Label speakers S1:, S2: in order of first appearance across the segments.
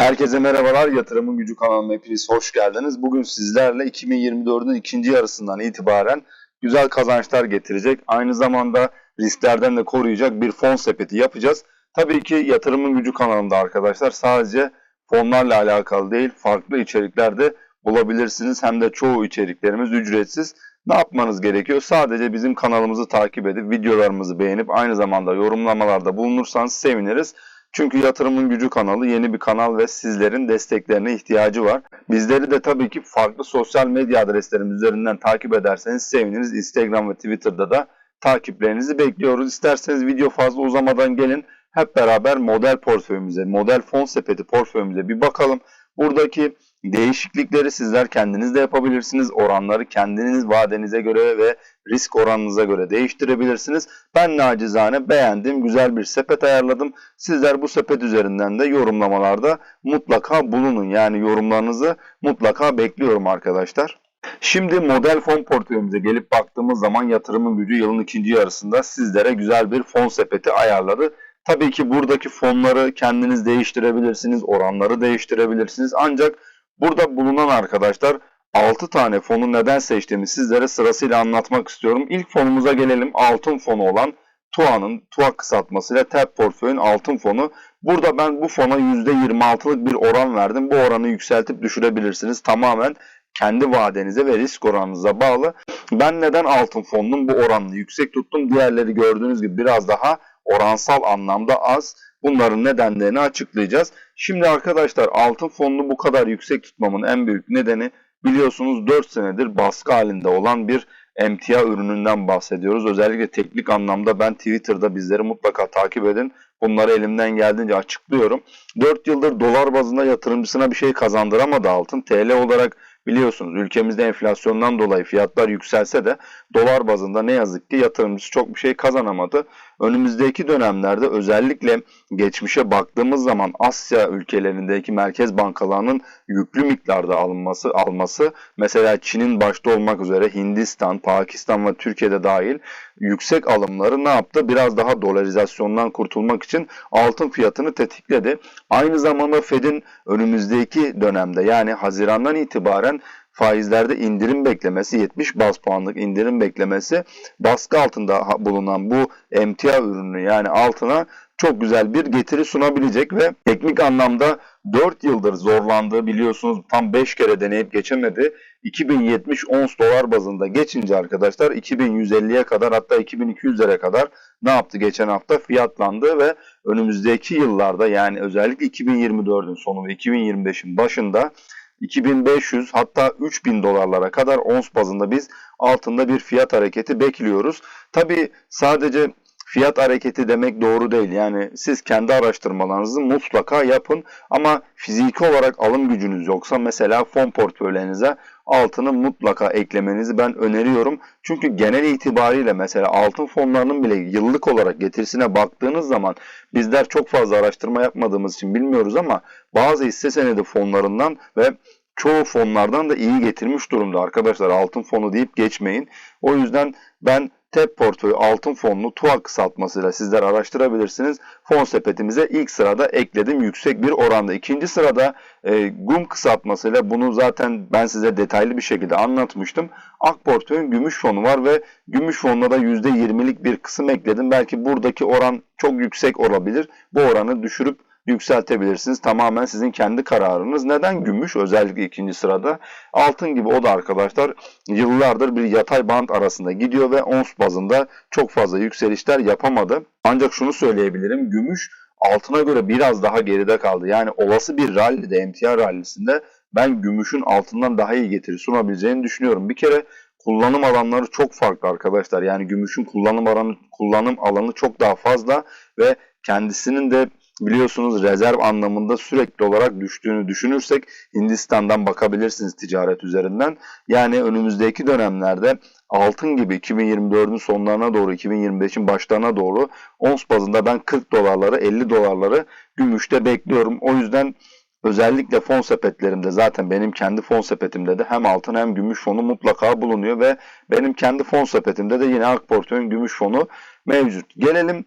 S1: Herkese merhabalar. Yatırımın Gücü kanalıma hepiniz hoş geldiniz. Bugün sizlerle 2024'ün ikinci yarısından itibaren güzel kazançlar getirecek. Aynı zamanda risklerden de koruyacak bir fon sepeti yapacağız. Tabii ki Yatırımın Gücü kanalında arkadaşlar sadece fonlarla alakalı değil farklı içerikler de bulabilirsiniz. Hem de çoğu içeriklerimiz ücretsiz. Ne yapmanız gerekiyor? Sadece bizim kanalımızı takip edip videolarımızı beğenip aynı zamanda yorumlamalarda bulunursanız seviniriz. Çünkü Yatırımın Gücü kanalı yeni bir kanal ve sizlerin desteklerine ihtiyacı var. Bizleri de tabii ki farklı sosyal medya adreslerimiz üzerinden takip ederseniz seviniriz. Instagram ve Twitter'da da takiplerinizi bekliyoruz. İsterseniz video fazla uzamadan gelin hep beraber model portföyümüze, model fon sepeti portföyümüze bir bakalım. Buradaki değişiklikleri sizler kendiniz de yapabilirsiniz. Oranları kendiniz vadenize göre ve risk oranınıza göre değiştirebilirsiniz. Ben nacizane beğendim, güzel bir sepet ayarladım. Sizler bu sepet üzerinden de yorumlamalarda mutlaka bulunun. Yani yorumlarınızı mutlaka bekliyorum arkadaşlar. Şimdi model fon portföyümüze gelip baktığımız zaman yatırımın gücü yılın ikinci yarısında sizlere güzel bir fon sepeti ayarladı. Tabii ki buradaki fonları kendiniz değiştirebilirsiniz, oranları değiştirebilirsiniz. Ancak burada bulunan arkadaşlar 6 tane fonu neden seçtiğimi sizlere sırasıyla anlatmak istiyorum. İlk fonumuza gelelim. Altın fonu olan TUA'nın, TUA kısaltmasıyla TEP portföyün altın fonu. Burada ben bu fona %26'lık bir oran verdim. Bu oranı yükseltip düşürebilirsiniz. Tamamen kendi vadenize ve risk oranınıza bağlı. Ben neden altın fonunun bu oranını yüksek tuttum? Diğerleri gördüğünüz gibi biraz daha oransal anlamda az. Bunların nedenlerini açıklayacağız. Şimdi arkadaşlar altın fonunu bu kadar yüksek tutmamın en büyük nedeni biliyorsunuz 4 senedir baskı halinde olan bir emtia ürününden bahsediyoruz. Özellikle teknik anlamda ben Twitter'da bizleri mutlaka takip edin. Bunları elimden geldiğince açıklıyorum. 4 yıldır dolar bazında yatırımcısına bir şey kazandıramadı altın. TL olarak biliyorsunuz ülkemizde enflasyondan dolayı fiyatlar yükselse de dolar bazında ne yazık ki yatırımcısı çok bir şey kazanamadı. Önümüzdeki dönemlerde özellikle geçmişe baktığımız zaman Asya ülkelerindeki merkez bankalarının yüklü miktarda alınması alması mesela Çin'in başta olmak üzere Hindistan, Pakistan ve Türkiye'de dahil yüksek alımları ne yaptı? Biraz daha dolarizasyondan kurtulmak için altın fiyatını tetikledi. Aynı zamanda Fed'in önümüzdeki dönemde yani Haziran'dan itibaren faizlerde indirim beklemesi 70 bas puanlık indirim beklemesi baskı altında bulunan bu emtia ürünü yani altına çok güzel bir getiri sunabilecek ve teknik anlamda 4 yıldır zorlandığı biliyorsunuz tam 5 kere deneyip geçemedi. 2070 ons dolar bazında geçince arkadaşlar 2150'ye kadar hatta 2200'lere kadar ne yaptı geçen hafta fiyatlandı ve önümüzdeki yıllarda yani özellikle 2024'ün sonu ve 2025'in başında 2500 hatta 3000 dolarlara kadar ons bazında biz altında bir fiyat hareketi bekliyoruz. Tabi sadece fiyat hareketi demek doğru değil. Yani siz kendi araştırmalarınızı mutlaka yapın ama fiziki olarak alım gücünüz yoksa mesela fon portföylerinize altını mutlaka eklemenizi ben öneriyorum. Çünkü genel itibariyle mesela altın fonlarının bile yıllık olarak getirisine baktığınız zaman bizler çok fazla araştırma yapmadığımız için bilmiyoruz ama bazı hisse senedi fonlarından ve çoğu fonlardan da iyi getirmiş durumda arkadaşlar. Altın fonu deyip geçmeyin. O yüzden ben TEP portföyü altın fonlu TUA kısaltmasıyla sizler araştırabilirsiniz. Fon sepetimize ilk sırada ekledim yüksek bir oranda. İkinci sırada e, GUM kısaltmasıyla bunu zaten ben size detaylı bir şekilde anlatmıştım. Ak portföyün gümüş fonu var ve gümüş fonuna da %20'lik bir kısım ekledim. Belki buradaki oran çok yüksek olabilir. Bu oranı düşürüp yükseltebilirsiniz. Tamamen sizin kendi kararınız. Neden gümüş? Özellikle ikinci sırada. Altın gibi o da arkadaşlar yıllardır bir yatay band arasında gidiyor ve ons bazında çok fazla yükselişler yapamadı. Ancak şunu söyleyebilirim. Gümüş altına göre biraz daha geride kaldı. Yani olası bir rallide, emtia rallisinde ben gümüşün altından daha iyi getiri sunabileceğini düşünüyorum. Bir kere kullanım alanları çok farklı arkadaşlar. Yani gümüşün kullanım alanı kullanım alanı çok daha fazla ve kendisinin de biliyorsunuz rezerv anlamında sürekli olarak düştüğünü düşünürsek Hindistan'dan bakabilirsiniz ticaret üzerinden. Yani önümüzdeki dönemlerde altın gibi 2024'ün sonlarına doğru 2025'in başlarına doğru ons bazında ben 40 dolarları 50 dolarları gümüşte bekliyorum. O yüzden Özellikle fon sepetlerimde zaten benim kendi fon sepetimde de hem altın hem gümüş fonu mutlaka bulunuyor ve benim kendi fon sepetimde de yine ak portföyün gümüş fonu mevcut. Gelelim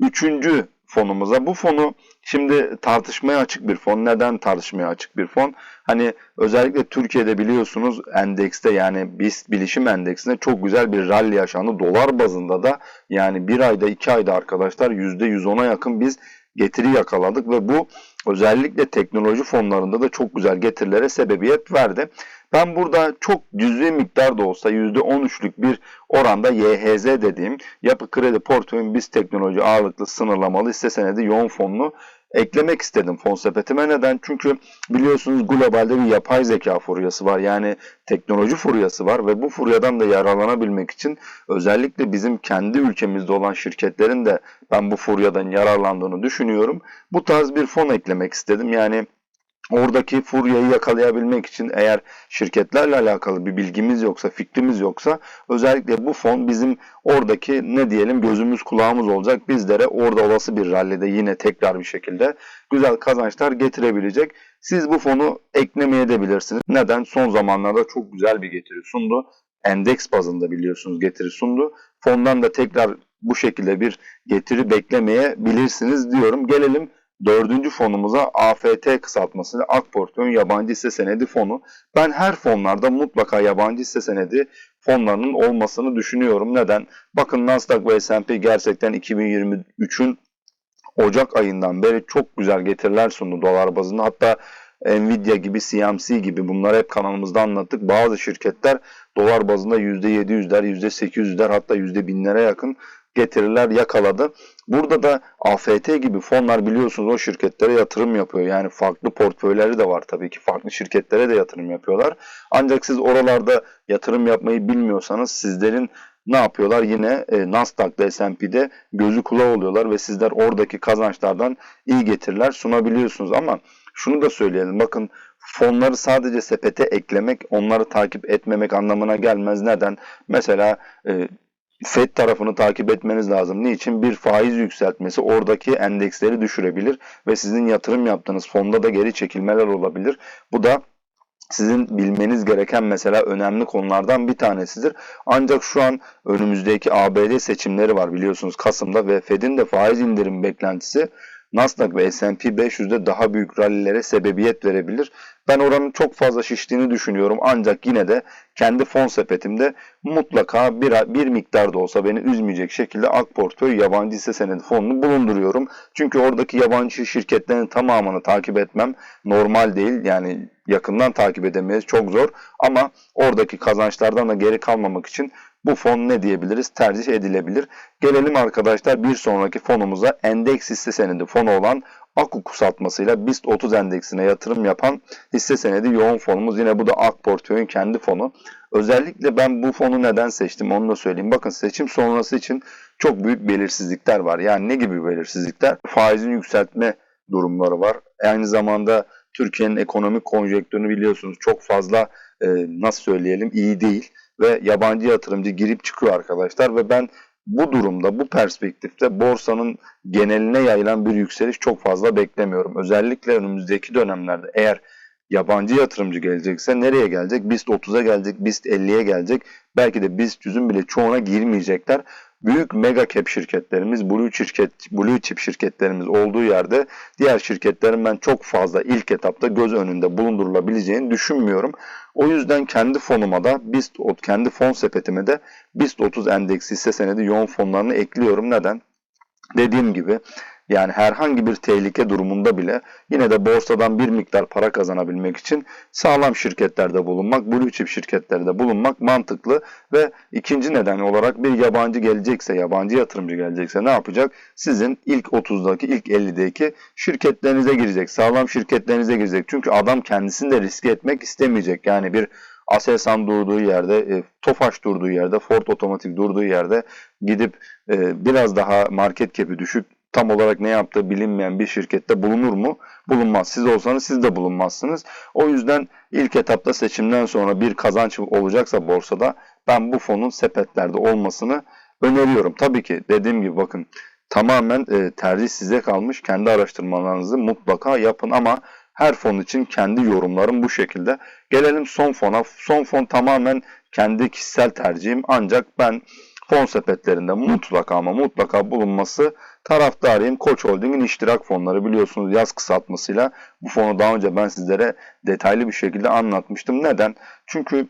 S1: üçüncü fonumuza. Bu fonu şimdi tartışmaya açık bir fon. Neden tartışmaya açık bir fon? Hani özellikle Türkiye'de biliyorsunuz endekste yani BIST bilişim endeksinde çok güzel bir rally yaşandı. Dolar bazında da yani bir ayda iki ayda arkadaşlar %110'a yakın biz getiri yakaladık ve bu özellikle teknoloji fonlarında da çok güzel getirilere sebebiyet verdi. Ben burada çok cüzi miktar da olsa %13'lük bir oranda YHZ dediğim yapı kredi portföyün biz teknoloji ağırlıklı sınırlamalı hisse senedi yoğun fonlu eklemek istedim fon sepetime. Neden? Çünkü biliyorsunuz globalde bir yapay zeka furyası var. Yani teknoloji furyası var ve bu furyadan da yararlanabilmek için özellikle bizim kendi ülkemizde olan şirketlerin de ben bu furyadan yararlandığını düşünüyorum. Bu tarz bir fon eklemek istedim. Yani oradaki furyayı yakalayabilmek için eğer şirketlerle alakalı bir bilgimiz yoksa, fikrimiz yoksa özellikle bu fon bizim oradaki ne diyelim gözümüz kulağımız olacak. Bizlere orada olası bir rallide yine tekrar bir şekilde güzel kazançlar getirebilecek. Siz bu fonu eklemeye de bilirsiniz. Neden? Son zamanlarda çok güzel bir getiri sundu. Endeks bazında biliyorsunuz getiri sundu. Fondan da tekrar bu şekilde bir getiri beklemeyebilirsiniz diyorum. Gelelim Dördüncü fonumuza AFT kısaltmasıyla AK Portföy Yabancı Hisse Senedi Fonu. Ben her fonlarda mutlaka yabancı hisse senedi fonlarının olmasını düşünüyorum. Neden? Bakın Nasdaq ve S&P gerçekten 2023'ün Ocak ayından beri çok güzel getiriler sundu dolar bazında. Hatta Nvidia gibi, CMC gibi bunları hep kanalımızda anlattık. Bazı şirketler dolar bazında %700'ler, %800'ler hatta %1000'lere yakın getiriler yakaladı. Burada da AFT gibi fonlar biliyorsunuz o şirketlere yatırım yapıyor. Yani farklı portföyleri de var tabii ki. Farklı şirketlere de yatırım yapıyorlar. Ancak siz oralarda yatırım yapmayı bilmiyorsanız sizlerin ne yapıyorlar? Yine e, Nasdaq'da, S&P'de gözü kulağı oluyorlar ve sizler oradaki kazançlardan iyi getiriler sunabiliyorsunuz. Ama şunu da söyleyelim. Bakın fonları sadece sepete eklemek, onları takip etmemek anlamına gelmez. Neden? Mesela e, FED tarafını takip etmeniz lazım. Niçin? Bir faiz yükseltmesi oradaki endeksleri düşürebilir ve sizin yatırım yaptığınız fonda da geri çekilmeler olabilir. Bu da sizin bilmeniz gereken mesela önemli konulardan bir tanesidir. Ancak şu an önümüzdeki ABD seçimleri var biliyorsunuz Kasım'da ve Fed'in de faiz indirim beklentisi Nasdaq ve S&P 500'de daha büyük rallilere sebebiyet verebilir. Ben oranın çok fazla şiştiğini düşünüyorum ancak yine de kendi fon sepetimde mutlaka bir, bir miktar da olsa beni üzmeyecek şekilde AK Portföy yabancı hisse senedi fonunu bulunduruyorum. Çünkü oradaki yabancı şirketlerin tamamını takip etmem normal değil. Yani yakından takip edemeyiz çok zor ama oradaki kazançlardan da geri kalmamak için bu fon ne diyebiliriz? Tercih edilebilir. Gelelim arkadaşlar bir sonraki fonumuza endeks hisse senedi fonu olan AKU kısaltmasıyla BIST 30 endeksine yatırım yapan hisse senedi yoğun fonumuz. Yine bu da AK Portföy'ün kendi fonu. Özellikle ben bu fonu neden seçtim onu da söyleyeyim. Bakın seçim sonrası için çok büyük belirsizlikler var. Yani ne gibi belirsizlikler? Faizin yükseltme durumları var. Aynı zamanda Türkiye'nin ekonomik konjonktürünü biliyorsunuz çok fazla e, nasıl söyleyelim iyi değil ve yabancı yatırımcı girip çıkıyor arkadaşlar ve ben bu durumda, bu perspektifte borsanın geneline yayılan bir yükseliş çok fazla beklemiyorum. Özellikle önümüzdeki dönemlerde eğer yabancı yatırımcı gelecekse nereye gelecek? BIST 30'a gelecek, BIST 50'ye gelecek. Belki de BIST 100'ün bile çoğuna girmeyecekler büyük mega cap şirketlerimiz, blue şirket, blue chip şirketlerimiz olduğu yerde diğer şirketlerin ben çok fazla ilk etapta göz önünde bulundurulabileceğini düşünmüyorum. O yüzden kendi fonuma da BIST kendi fon sepetime de BIST 30 endeksi hisse senedi yoğun fonlarını ekliyorum. Neden? Dediğim gibi yani herhangi bir tehlike durumunda bile yine de borsadan bir miktar para kazanabilmek için sağlam şirketlerde bulunmak, blue chip şirketlerde bulunmak mantıklı ve ikinci neden olarak bir yabancı gelecekse, yabancı yatırımcı gelecekse ne yapacak? Sizin ilk 30'daki, ilk 50'deki şirketlerinize girecek, sağlam şirketlerinize girecek. Çünkü adam kendisini de riske etmek istemeyecek. Yani bir Aselsan durduğu yerde, e, Tofaş durduğu yerde, Ford Otomatik durduğu yerde gidip e, biraz daha market cap'i düşük tam olarak ne yaptığı bilinmeyen bir şirkette bulunur mu? Bulunmaz. Siz olsanız siz de bulunmazsınız. O yüzden ilk etapta seçimden sonra bir kazanç olacaksa borsada ben bu fonun sepetlerde olmasını öneriyorum. Tabii ki dediğim gibi bakın tamamen e, tercih size kalmış. Kendi araştırmalarınızı mutlaka yapın ama her fon için kendi yorumlarım bu şekilde. Gelelim son fona. Son fon tamamen kendi kişisel tercihim ancak ben fon sepetlerinde mutlaka ama mutlaka bulunması taraftarıyım. Koç Holding'in iştirak fonları biliyorsunuz yaz kısaltmasıyla bu fonu daha önce ben sizlere detaylı bir şekilde anlatmıştım. Neden? Çünkü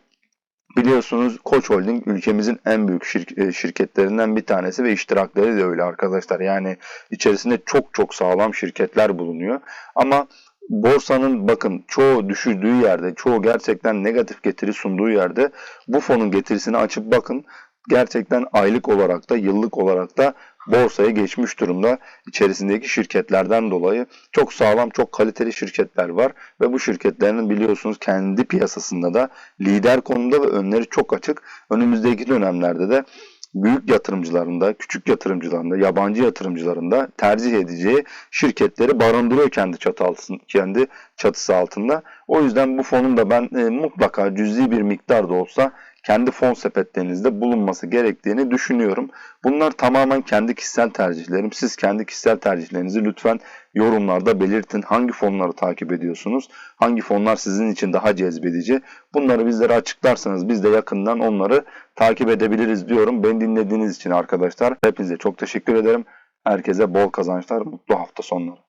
S1: Biliyorsunuz Koç Holding ülkemizin en büyük şirk- e, şirketlerinden bir tanesi ve iştirakleri de öyle arkadaşlar. Yani içerisinde çok çok sağlam şirketler bulunuyor. Ama borsanın bakın çoğu düşürdüğü yerde, çoğu gerçekten negatif getiri sunduğu yerde bu fonun getirisini açıp bakın gerçekten aylık olarak da yıllık olarak da borsaya geçmiş durumda. İçerisindeki şirketlerden dolayı çok sağlam, çok kaliteli şirketler var ve bu şirketlerin biliyorsunuz kendi piyasasında da lider konumda ve önleri çok açık. Önümüzdeki dönemlerde de büyük yatırımcıların da, küçük yatırımcıların da, yabancı yatırımcıların da tercih edeceği şirketleri barındırıyor kendi çatı kendi çatısı altında. O yüzden bu fonun da ben e, mutlaka cüzi bir miktar da olsa kendi fon sepetlerinizde bulunması gerektiğini düşünüyorum. Bunlar tamamen kendi kişisel tercihlerim. Siz kendi kişisel tercihlerinizi lütfen yorumlarda belirtin. Hangi fonları takip ediyorsunuz? Hangi fonlar sizin için daha cezbedici? Bunları bizlere açıklarsanız biz de yakından onları takip edebiliriz diyorum. Beni dinlediğiniz için arkadaşlar hepinize çok teşekkür ederim. Herkese bol kazançlar, mutlu hafta sonları.